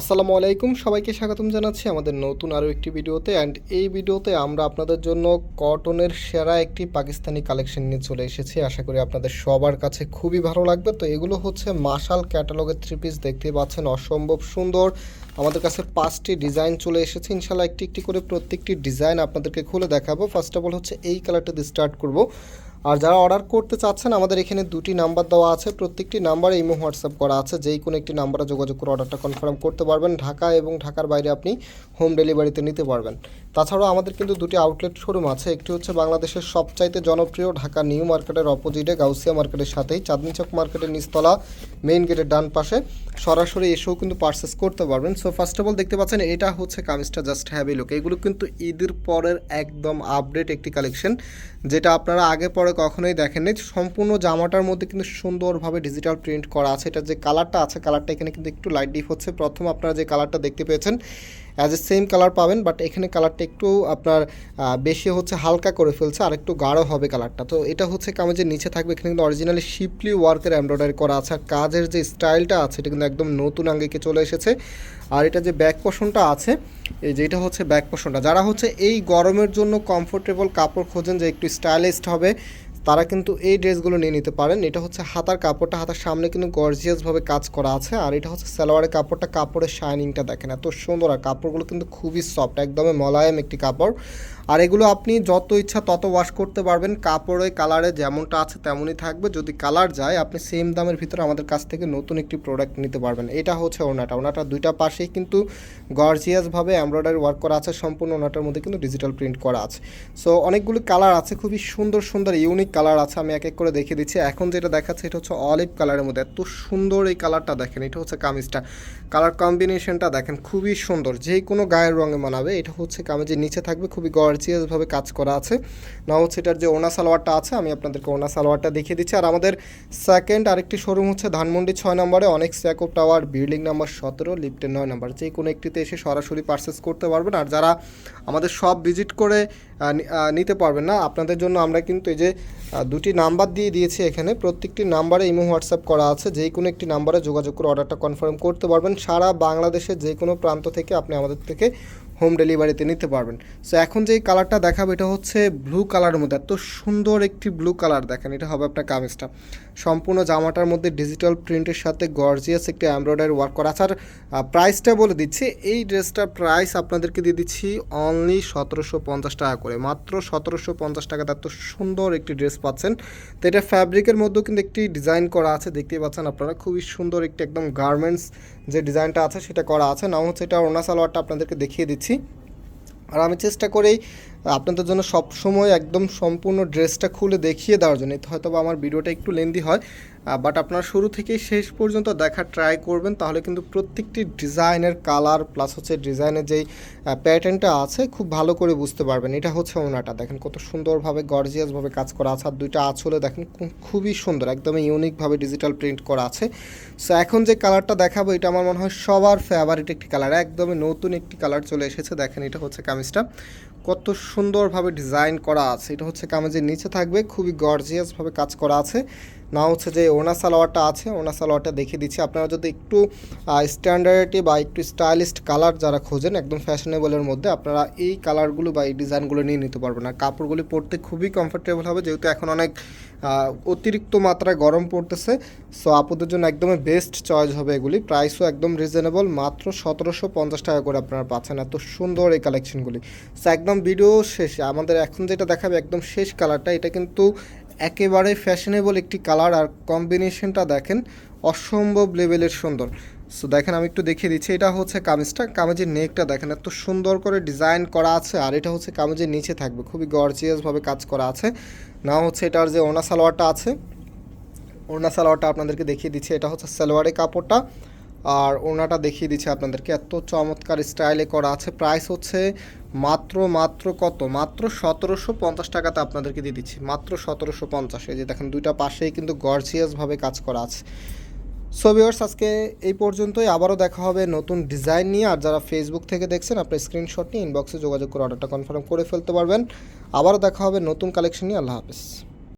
আসসালামু আলাইকুম, সবাইকে স্বাগতম জানাচ্ছি আমাদের নতুন আরও একটি ভিডিওতে। অ্যান্ড এই ভিডিওতে আমরা আপনাদের জন্য কটনের সেরা একটি পাকিস্তানি কালেকশন নিয়ে চলে এসেছি। আশা করি আপনাদের সবার কাছে খুবই ভালো লাগবে। তো এগুলো হচ্ছে মাশাল ক্যাটালগের থ্রি পিস দেখতে পাচ্ছেন। অসম্ভব সুন্দর আমাদের কাছে পাঁচটি ডিজাইন চলে এসেছে। ইনশাল্লাহ একটি একটি করে প্রত্যেকটি ডিজাইন আপনাদেরকে খুলে দেখাবো। ফার্স্ট অফ অল হচ্ছে এই কালারটা দিয়ে স্টার্ট করব। আর যারা অর্ডার করতে চাচ্ছেন, আমাদের এখানে দুটি নাম্বার দেওয়া আছে। প্রত্যেকটি নাম্বারে ইমো হোয়াটসঅ্যাপ করা আছে। যেই কোনো একটি নাম্বারে যোগাযোগ করে অর্ডারটা কনফার্ম করতে পারবেন। ঢাকা এবং ঢাকার বাইরে আপনি হোম ডেলিভারিতে নিতে পারবেন। তাছাড়াও আমাদের কিন্তু দুটি আউটলেট শোরুম আছে। একটি হচ্ছে বাংলাদেশের সবচাইতে জনপ্রিয় ঢাকা নিউ মার্কেটের অপোজিটে গাউসিয়া মার্কেটের সাথেই। চাঁদনি চক মার্কেটের নিচতলা মেইন গেটের ডান পাশে। সরাসরি এসেও কিন্তু পার্সেস করতে পারবেন। সো ফার্স্ট অফ অল দেখতে পাচ্ছেন, এটা হচ্ছে কামিজটা জাস্ট হ্যাভি লুক এগুলো কিন্তু ঈদের পরের একদম আপডেট একটি কালেকশন যেটা আপনারা আগে পরে কখনোই দেখেননি। সম্পূর্ণ জামাটার মধ্যে কিন্তু সুন্দরভাবে ডিজিটাল প্রিন্ট করা আছে। এটা যে কালারটা আছে কালারটা এখানে কিন্তু একটু লাইট ডিপ হচ্ছে। প্রথম আপনারা যে কালারটা দেখতে পেয়েছেন অ্যাজ এ সেম কালার পাবেন বাট এখানে কালারটা একটু আপনার বেশি হচ্ছে, হালকা করে ফেলছে, আর একটু গাঢ় হবে কালারটা তো এটা হচ্ছে কামেজের নিচে থাকবে, এখানে কিন্তু অরিজিনালি শিপলি ওয়ার্কের এমব্রয়ডারি করা আছে, আর কাজের যে স্টাইলটা আছে, এটা কিন্তু একদম নতুন আঙ্গিকে চলে এসেছে। আর এটা যে ব্যাক পোষণটা আছে, এই যে এটা হচ্ছে ব্যাক পোষণটা যারা হচ্ছে এই গরমের জন্য কমফোর্টেবল কাপড় খোঁজেন, যে একটু স্টাইলিশড হবে তারা কিন্তু এই ড্রেসগুলো নিয়ে নিতে পারেন। এটা হচ্ছে হাতার কাপড়টা, হাতার সামনে কিন্তু গর্জিয়াসভাবে কাজ করা আছে। আর এটা হচ্ছে সালোয়ারের কাপড়টা, কাপড়ের শাইনিংটা দেখেন এত সুন্দর। আর কাপড়গুলো কিন্তু খুবই সফট একদমই মলায়েম একটি কাপড়। আর এগুলো আপনি যত ইচ্ছা তত ওয়াশ করতে পারবেন। কাপড়ে, কালারে যেমনটা আছে তেমনই থাকবে। যদি কালার যায়, আপনি সেম দামের ভিতরে আমাদের কাছ থেকে নতুন একটি প্রোডাক্ট নিতে পারবেন। এটা হচ্ছে ওনাটা ওনাটা দুইটা পাশেই কিন্তু গর্জিয়াসভাবে এমব্রয়ডারি ওয়ার্ক করা আছে। সম্পূর্ণ ওনাটার মধ্যে কিন্তু ডিজিটাল প্রিন্ট করা আছে। সো অনেকগুলো কালার আছে। খুবই সুন্দর সুন্দর ইউনিক কালার আছে, আমি এক এক করে দেখিয়ে দিচ্ছি। এখন যেটা দেখাচ্ছে, এটা হচ্ছে অলিভ কালারের মধ্যে। এত সুন্দর এই কালারটা দেখেন, এটা হচ্ছে কামিজটা। কালার কম্বিনেশনটা দেখেন, খুবই সুন্দর। যে কোনো গায়ের রঙে মানাবে, এটা হচ্ছে কামিজের নিচে থাকবে, খুবই গর্জিয়াসভাবে কাজ করা আছে। না হচ্ছে এটার যে ওনা সালোয়ারটা আছে, আমি আপনাদেরকে ওনা সালোয়ারটা দেখিয়ে দিচ্ছি। আর আমাদের সেকেন্ড আরেকটি শোরুম হচ্ছে ধানমন্ডি ছয় নম্বরে, অনেক স্যাকোপ টাওয়ার বিল্ডিং নাম্বার সতেরো লিফটের নয় নাম্বার। যে কোনো একটিতে এসে সরাসরি পারচেস করতে পারবেন। আর যারা আমাদের সব ভিজিট করে নিতে পারবেন না, আপনাদের জন্য আমরা কিন্তু এই যে দুটি নাম্বার দিয়ে দিয়েছি এখানে। প্রত্যেকটি নাম্বারে ইমো, হোয়াটসঅ্যাপ করা আছে। যে কোনো একটি নাম্বারে যোগাযোগ করে অর্ডারটা কনফার্ম করতে পারবেন। সারা বাংলাদেশের যে কোনো প্রান্ত থেকে আপনি আমাদের থেকে হোম ডেলিভারিতে নিতে পারবেন। সো এখন যে কালারটা দেখাবো, এটা হচ্ছে ব্লু কালারের মধ্যে। এত সুন্দর একটি ব্লু কালার দেখেন, এটা হবে আপনার কামিজটা। সম্পূর্ণ জামাটার মধ্যে ডিজিটাল প্রিন্টের সাথে গর্জিয়াস একটি এমব্রয়ডারি ওয়ার্ক করা। আছে আর প্রাইসটা বলে দিচ্ছি। এই ড্রেসটার প্রাইস আপনাদেরকে দিয়ে দিচ্ছি অনলি সতেরোশো পঞ্চাশ টাকা করে। মাত্র সতেরোশো পঞ্চাশ টাকাতে এত সুন্দর একটি ড্রেস পাচ্ছেন। তো এটা ফ্যাব্রিকের মধ্যেও কিন্তু একটি ডিজাইন করা আছে, দেখতেই পাচ্ছেন আপনারা। খুবই সুন্দর একটি একদম গার্মেন্টস যে ডিজাইনটা আছে, সেটা করা আছে। নাম হচ্ছে এটা ওনা সালোয়ারটা আপনাদেরকে দেখিয়ে দিচ্ছি। আর আমি চেষ্টা করি আপনাদের জন্য সব সময় একদম সম্পূর্ণ ড্রেসটা খুলে দেখিয়ে দেওয়ার জন্য। হয়তো বা আমার ভিডিওটা একটু লেন্দি হয় বাট আপনারা শুরু থেকেই শেষ পর্যন্ত দেখা ট্রাই করবেন, তাহলে কিন্তু প্রত্যেকটি ডিজাইনের কালার প্লাস হচ্ছে ডিজাইনের যেই প্যাটার্নটা আছে, খুব ভালো করে বুঝতে পারবেন। এটা হচ্ছে ওনাটা। দেখেন কত সুন্দরভাবে গর্জিয়াসভাবে কাজ করা আছে, আর দুইটা আঁচলে দেখেন খুবই সুন্দর, একদমই ইউনিকভাবে ডিজিটাল প্রিন্ট করা আছে। সো এখন যে কালারটা দেখাবো, এটা আমার মনে হয় সবার ফেভারিট একটি কালার একদমই নতুন একটি কালার চলে এসেছে। দেখেন এটা হচ্ছে কামিজটা। কত সুন্দরভাবে ডিজাইন করা আছে। এটা হচ্ছে কামিজের নিচে থাকবে খুবই গর্জিয়াসভাবে কাজ করা আছে। না হচ্ছে যে ওনা সালোয়ারটা আছে ওনা সালোয়ারটা দেখিয়ে দিচ্ছি। আপনারা যদি একটু স্ট্যান্ডার্ডে বা একটু স্টাইলিস্ট কালার যারা খোঁজেন, একদম ফ্যাশনেবলের মধ্যে, আপনারা এই কালারগুলো বা এই ডিজাইনগুলো নিয়ে নিতে পারবেন। আর কাপড়গুলি পরতে খুবই কমফোর্টেবল হবে, যেহেতু এখন অনেক অতিরিক্ত মাত্রায় গরম পড়তেছে। সো আপুদের জন্য একদমই বেস্ট চয়েস হবে এগুলি। প্রাইসও একদম রিজনেবল মাত্র সতেরোশো পঞ্চাশ টাকা করে আপনারা পাচ্ছেন এত সুন্দর এই কালেকশনগুলি সো একদম ভিডিও শেষে, আমাদের এখন যেটা দেখাবে একদম শেষ কালারটা এটা কিন্তু একেবারে ফ্যাশনেবল একটি কালার আর কম্বিনেশনটা দেখেন অসম্ভব লেভেলের সুন্দর। সো দেখেন আমি একটু দেখিয়ে দিচ্ছি, এটা হচ্ছে কামিজটা। কামিজের নেকটা দেখেন, এত সুন্দর করে ডিজাইন করা আছে আর এটা হচ্ছে কামিজের নিচে থাকবে। খুবই গর্জিয়াসভাবে কাজ করা আছে। না হচ্ছে এটার যে ওনা সালোয়ারটা আছে ওনা সালোয়ারটা আপনাদেরকে দেখিয়ে দিচ্ছি। এটা হচ্ছে সালোয়ারের কাপড়টা আর ওনাটা দেখিয়ে দিচ্ছি আপনাদেরকে। এত চমৎকার স্টাইলে করা আছে। প্রাইস হচ্ছে মাত্র মাত্র কত? মাত্র সতেরোশো পঞ্চাশ টাকাতে আপনাদেরকে দিয়ে দিচ্ছি। মাত্র সতেরোশো পঞ্চাশে। যে দেখেন, দুইটা পাশেই কিন্তু গর্জিয়াসভাবে কাজ করা আছে। সো ভিওর্স আজকে এই পর্যন্তই। আবারও দেখা হবে নতুন ডিজাইন নিয়ে। আর যারা ফেসবুক থেকে দেখছেন, আপনার স্ক্রিনশট নিয়ে ইনবক্সে যোগাযোগ করে অর্ডারটা কনফার্ম করে ফেলতে পারবেন। আবারও দেখা হবে নতুন কালেকশন নিয়ে। আল্লাহ হাফেজ।